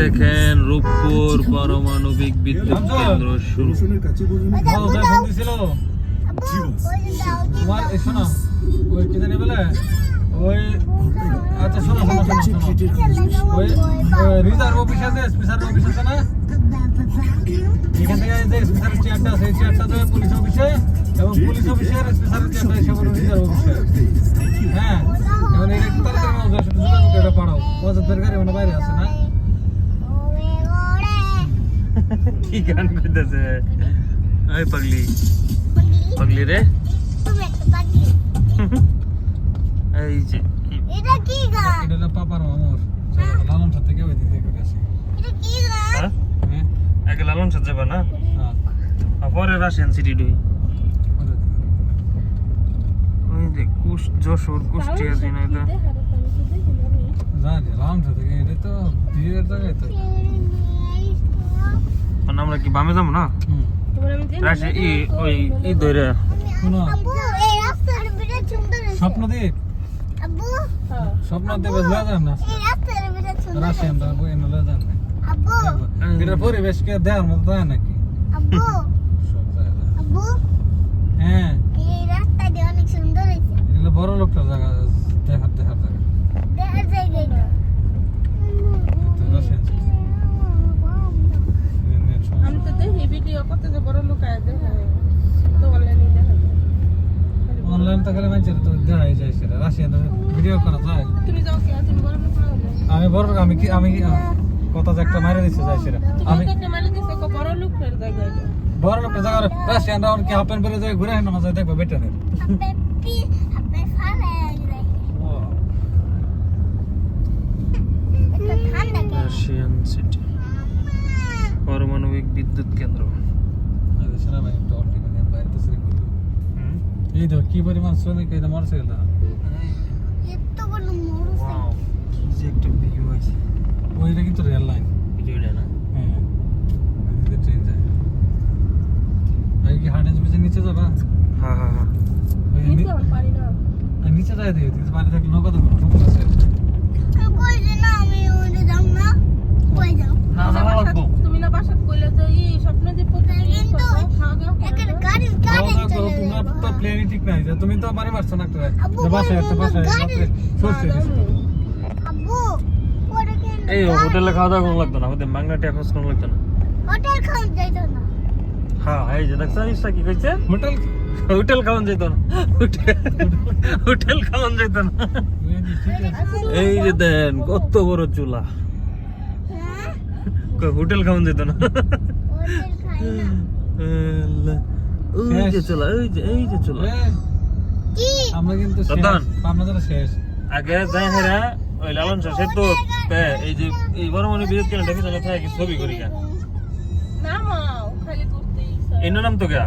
দেখেন রূপপুর পারমাণবিক বিদ্যুৎ কেন্দ্র শুরু। তোমার ওই কি জানি বলে? ওই আচ্ছা শোনো শোনো শোনো শোনো। ওই রিজার্ভ অফিস আছে স্পেশাল অফিস আছে না? এখান থেকে যে স্পেশাল চেয়ারটা আছে এই চেয়ারটা পুলিশ অফিসে এবং পুলিশ অফিসের স্পেশাল চেয়ারটা এসে বলো রিজার্ভ অফিসে। হ্যাঁ এখন এটা একটু তাড়াতাড়ি যোগাযোগ পাঠাও। ওদের গাড়ি মানে বাইরে আছে না কি গান করতেছে? এই পাগলি। পাগলি রে? এই যে কি- এটা কি গান এটা হলো পাপার মামুর লালন সাথে থেকে ওই দিকে করে আসি। এটা কি গান আগে লালন সাথে যাবা না? পরে রাশিয়ান সিটি ডুই। ওই যে কুশ যশোর কুষ্টিয়া ঝিনাইদহ। জানি লালন সাথে এটা তো বিয়ের জায়গায় তো। মানে আমরা কি বামে যাব না? রাশি ওই ই ধরে। লয়ে যান বই লয়ে যান এটা পরিবেশকে দেওয়ার মতো তাই নাকি? হ্যাঁ। বড় লোকটার জায়গা দেখার দেখার জায়গা দেখার জায়গা এটা। এটা রাশিয়ান city। এর net সমস্যা। আমি তো দেখি ভিডিও লোক দেখা তো অনলাইনে দেখা অনলাইন তো খালি মানুষের তো দেখাই যায় সেটা। রাশিয়ান ভিডিও করা যায়। তুমি যাও কি তুমি লোক আমি বড় আমি কি আমি কি- কথা যে একটা মারে দিচ্ছে যায় সেটা। আমি দিছে কো বড় লোকের জায়গা রাশিয়ান রাউন্ড কি পরে যায় ঘুরে না যায় দেখবে কেন? রাশিয়ান সিটি পারমাণবিক বিদ্যুৎ কেন্দ্র। সেনাবাহিনী তো অলরেডি মানে বাইরে করল হুম। এই তো কি পরিমাণ শ্রমিক এই মরছে গেল এত বড় Wow, কি যে একটা ভিউ আছে ওইটা কিন্তু রেল লাইন ভিডিওটা না হ্যাঁ ওইদিকে ট্রেন যায় আর কি হার্ডেন্স ব্রিজের নিচে যাবা হ্যাঁ হ্যাঁ হ্যাঁ পারি না নিচে যায় দেখি কিন্তু বাইরে থাকলে নৌকা তো কোনো আছে কই যে না আমি ওইটা যাম না কই যাও না না লাগবো তুমি না বাসাত কইলে যে ই স্বপ্ন দিয়ে প্লেনই ঠিক নাই তুমি তো বাড়ি মারছো না একটা বাসায় একটা বাসায় খাওয়া কেন এই হোটেলে খাওয়া দাওয়া কোনো লাগতো না ওদের মাংনা টাকা খরচ কোনো লাগতো না হোটেল খাওয়া যাইতো না হ্যাঁ? এই যে দেখছ জিনিসটা কি কইছে হোটেল হোটেল খাওয়ান যেত না। হোটেল- খাওয়ান যেত না এই যে দেন কত বড় চুলা হ্যাঁ হোটেল খাওয়ান যেত না। ওই যে চুলা এই যে এই যে চলো আমরা কিন্তু পাবনা শেষ আগে যাই হেরা ওই লালন শাসের তো এই যে এই বড় মনে কেন দেখি তাহলে থাকে ছবি করি না মা খালি করতেই এর নাম তো গা